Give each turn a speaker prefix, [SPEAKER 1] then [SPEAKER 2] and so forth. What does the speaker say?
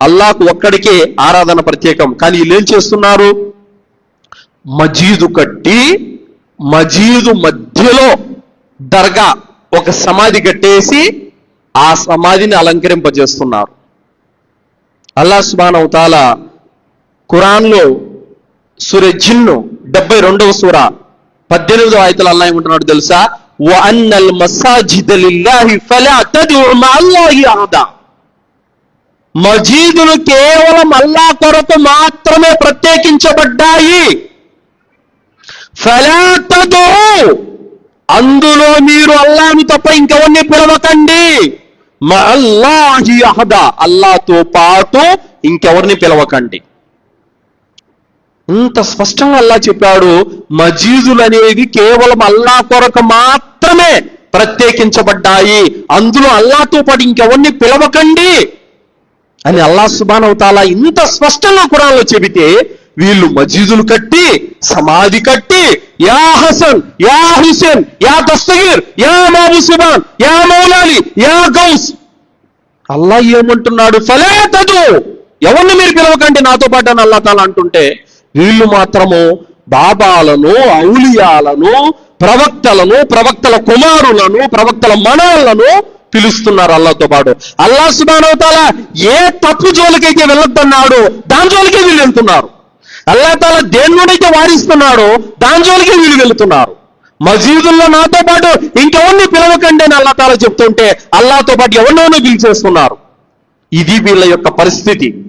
[SPEAKER 1] అల్లాకు ఒక్కడికే ఆరాధన ప్రత్యేకం. కానీ వీళ్ళేం చేస్తున్నారు? మజీదు కట్టి మజీదు మధ్యలో దర్గా ఒక సమాధి కట్టేసి ఆ సమాధిని అలంకరింపజేస్తున్నారు. అల్లా సుబాన్ అవుతాల ఖురాన్లో సురజిన్ను డెబ్బై రెండవ సూర పద్దెనిమిదో ఆయతలు అల్లా ఏమంటున్నాడు తెలుసా? వన్నల్ మసాజిద్ మజీదులు కేవలం అల్లా కొరకు మాత్రమే ప్రత్యేకించబడ్డాయి. ఫలా అందులో మీరు అల్లాని తప్ప ఇంకెవరిని పిలవకండి. అల్లాహి అహదా అల్లాతో పాటు ఇంకెవరిని పిలవకండి. ఇంత స్పష్టంగా అల్లా చెప్పాడు మజీదులు అనేవి కేవలం అల్లా కొరకు మాత్రమే ప్రత్యేకించబడ్డాయి. అందులో అల్లాతో పాటు ఇంకెవరిని పిలవకండి. అని అల్లా సుబాన్ అవుతాలా ఇంత స్పష్టంగా కురాల్లో చెబితే వీళ్ళు మజీదులు కట్టి సమాధి కట్టి యా హసన్ యా హుసేన్ యా దస్తగీర్ యా బాబు సుబాన్ యా మౌలాలి యా గౌస్. అల్లా ఏమంటున్నాడు? ఫలే తదు. ఎవరిని మీరు పిలవకండి? నాతో పాటు అని అల్లా తాలా అంటుంటే వీళ్ళు మాత్రము బాబాలను ఔలియాలను ప్రవక్తలను ప్రవక్తల కుమారులను ప్రవక్తల మనాలను పిలుస్తున్నారు అల్లాతో పాటు. అల్లా సుబానవతాల ఏ తప్పు జోలికైతే వెళ్ళొద్దన్నాడు దాని జోలికే వీళ్ళు వెళ్తున్నారు. అల్లా తాల దేని నుండైతే వారిస్తున్నాడో దాని జోలికే వీళ్ళు వెళ్తున్నారు. మసీదుల్లో నాతో పాటు ఇంకెవరిని పిలవకండి అని అల్లా తాల చెప్తుంటే అల్లాతో పాటు ఎవరినోనే పిలిచేస్తున్నారు. ఇది వీళ్ళ యొక్క పరిస్థితి.